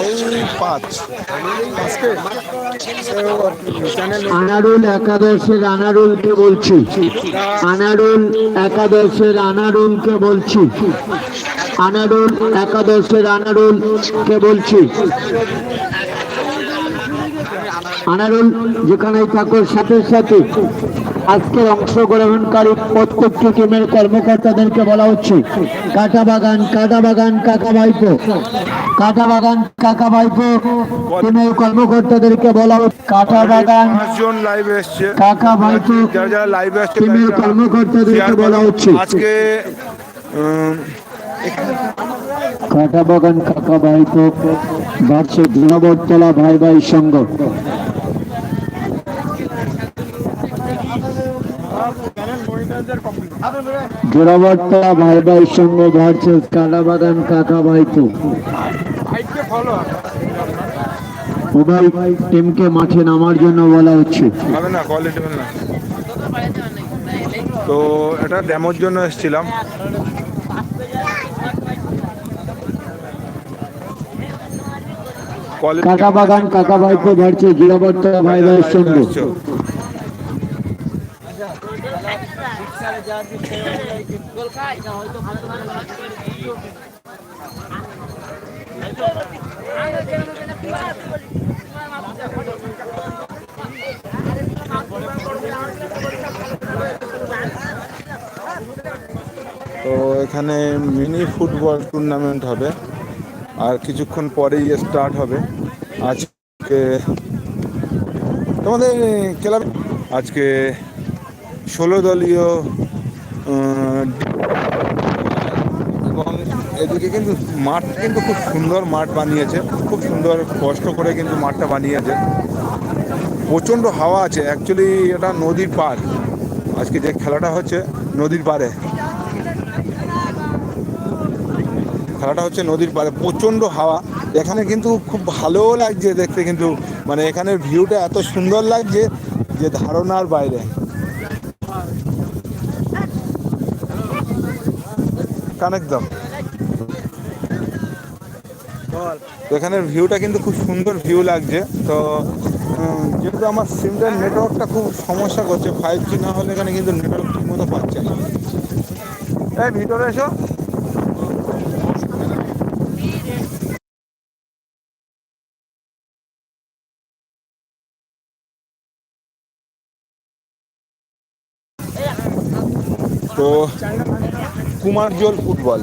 এই পাঁচ। পাঁচকে চ্যানেল আনারুল একাদশের আনারুলকে বলছি। আনারুল একাদশের আনারুলকে বলছি। আনারুল একাদশের আনারুলকে বলছি। আনারুল যেখানে থাকো, সাথে সাথে। আজকের অংশগ্রহণকারী প্রত্যেকটি টিমের কর্মকর্তাদেরকে বলা হচ্ছে কাটা বাগান কাটা বাগান কাকা ভাইপো কাটা বাগান কাকা ভাইপো। টিমের কর্মকর্তাদেরকে বলা হচ্ছে কাটা বাগান পাঁচজন লাইভে এসছে। কাকা ভাইপো। যারা যারা লাইভে আসছে টিমের কর্মকর্তাদেরকে বলা হচ্ছে। আজকে কাটা বাগান কাকা ভাইপো বাড়ছে দীনবরতলা ভাই ভাই সঙ্গ ভাই ভাই সঙ্গ ভার্সেস কাকা ভাইপো। উভয় টিমকে মাঠে নামার জন্য বলা হচ্ছে। হবে না কোয়ালিটি না। তো এটা ড্যামোর জন্য এসেছিলাম। কাকা বাগান কাকা ভার্সেস জোড়াবরতলা ভাই ভাই সঙ্গ। তো এখানে মিনি ফুটবল টুর্নামেন্ট হবে। আর কিছুক্ষণ পরেই স্টার্ট হবে। আজকে তোমাদের ক্লাব আজকে ষোলো দলীয় এবং এদিকে কিন্তু মাঠ কিন্তু খুব সুন্দর মাঠ বানিয়েছে। খুব সুন্দর কষ্ট করে কিন্তু মাঠটা বানিয়েছে। প্রচণ্ড হাওয়া আছে। অ্যাকচুয়ালি এটা নদীর পার আজকে যে খেলাটা হচ্ছে নদীর পাড়ে। খেলাটা হচ্ছে নদীর পাড়ে। প্রচণ্ড হাওয়া। এখানে কিন্তু খুব ভালোও লাগছে দেখতে কিন্তু। মানে এখানের ভিউটা এত সুন্দর লাগছে যে ধারণার বাইরে। কানেক্ট দাও। এখানের ভিউটা কিন্তু খুব সুন্দর ভিউ লাগছে। তো যেহেতু আমার সিমটার নেটওয়ার্কটা খুব সমস্যা করছে ফাইভ জি না হলে এখানে কিন্তু নেটওয়ার্ক ঠিক মতো পাচ্ছে না। এই ভিতরে এসো। তো কুমারজল ফুটবল।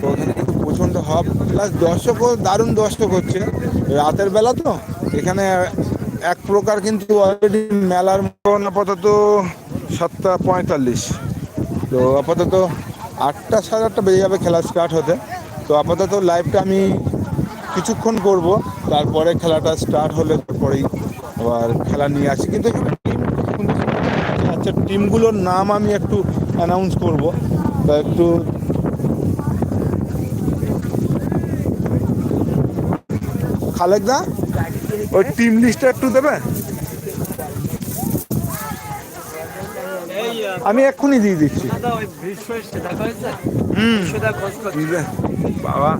তো ওখানে কিন্তু প্রচণ্ড হাফ প্লাস দর্শকও দারুণ দর্শক হচ্ছে। রাতের বেলা তো, এখানে এক প্রকার কিন্তু অলরেডি মেলার মতন আপাতত সাতটা পঁয়তাল্লিশ। তো আপাতত আটটা সাড়ে আটটা বেজে যাবে খেলা স্টার্ট হতে। তো আপাতত লাইভটা আমি কিছুক্ষণ করব, তারপরে খেলাটা স্টার্ট হলে পরেই আবার খেলা নিয়ে আসি। কিন্তু এখানে টিম সুন্দর সুন্দর আছে। আচ্ছা টিমগুলোর নাম আমি একটু অ্যানাউন্স করব। তা একটু খালেকদা ওই টিম লিস্টটা একটু দেবে? আমি এক্ষুনি দিয়ে দিচ্ছি। বাবা।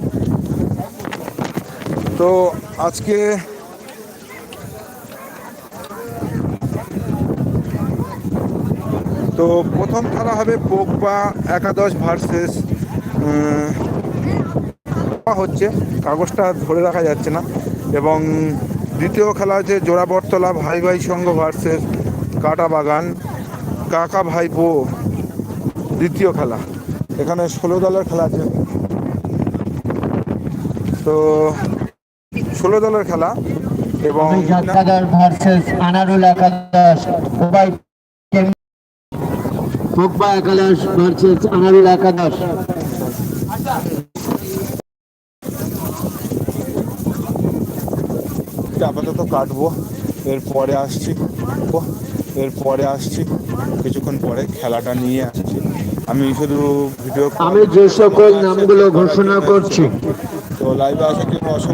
তো আজকে তো প্রথম খেলা হবে পোকবা একাদশ ভার্সেস হচ্ছে, কাগজটা ধরে রাখা যাচ্ছে না। এবং দ্বিতীয় খেলা হচ্ছে জোড়াবরতলা ভাই ভাই সংঘ ভার্সেস, কাটা বাগান, কাকা ভাই ভাইপো দ্বিতীয় খেলা। এখানে ষোলো দলের খেলা আছে। তো ষোলো দলের খেলা এবং মুম্বাই একাদশ ভার্সেস আনারুল একাদশ আপাতত কাটবো এরপরে আসছি এরপরে আসছি কিছুক্ষণ পরে খেলাটা নিয়ে আসছি। আমি শুধু ভিডিও আমি যে সকল নামগুলো ঘোষণা করছি। তো লাইভে আসা কি অসংখ্য